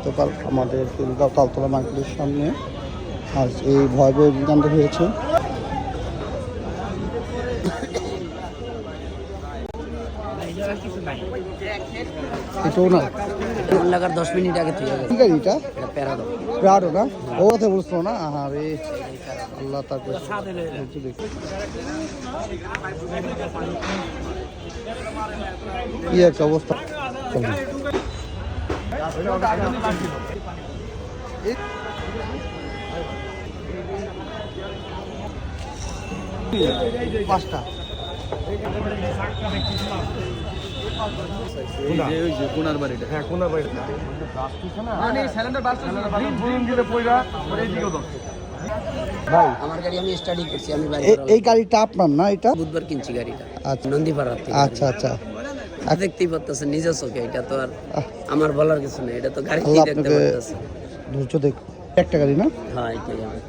গতকাল আমাদের তেলগাঁও তালতলা মার্কেটের সামনে আজ এই ভয়াবহ অগ্নিকাণ্ড হয়েছে। এটাও না? লাগার দশ মিনিট আগে থেকে কি এটা? প্যারাডো। না? ও কথা না? আহা রে আল্লাহ তাকে কি একটা অবস্থা। ভাই আমার গাড়ি আমি স্টাডি করছি আমি এই গাড়িটা আপনার না এটা? বুধবার কিনছি গাড়িটা। আচ্ছা। নন্দীপাড়ার আচ্ছা আচ্ছা। দেখতেই পারতেছে নিজের চোখে এটা তো আর আমার বলার কিছু নেই এটা তো গাড়ি দেখতে পারতেছে। ধৈর্য দেখ একটা গাড়ি না? হ্যাঁ এটাই আমার।